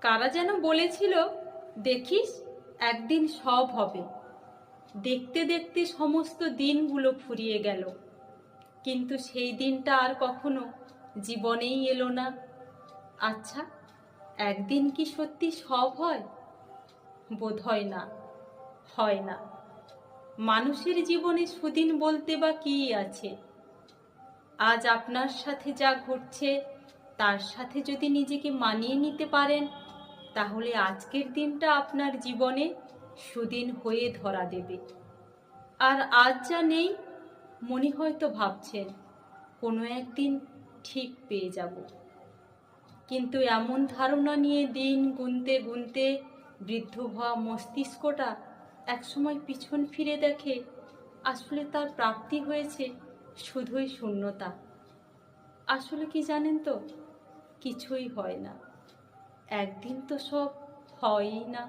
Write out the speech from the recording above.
কারা যেন বলেছিল, দেখিস, একদিন সব হবে। দেখতে দেখতে সমস্ত দিনগুলো ফুরিয়ে গেল। কিন্তু সেই দিনটা আর কখনো জীবনেই এলো না। আচ্ছা একদিন কি সত্যি সব হয়? বোধ হয় না হয় না। মানুষের জীবনে সুদিন বলতে বা কী আছে? আজ আপনার সাথে যা ঘটছে, তার সাথে যদি নিজেকে মানিয়ে নিতে পারেন তাহলে আজকের দিনটা আপনার জীবনে সুদিন হয়ে ধরা দেবে। আর আজ যা নেই, মনে হয়তো ভাবছেন, কোনো একদিন ঠিক পেয়ে যাব। কিন্তু এমন ধারণা নিয়ে দিন গুনতে গুনতে বৃদ্ধ হওয়া মস্তিষ্কটা একসময় পিছন ফিরে দেখে আসলে তার প্রাপ্তি হয়েছে শুধুই শূন্যতা। আসলে কি জানেন তো, কিছুই হয় না। একদিন তো সব হয়ই না।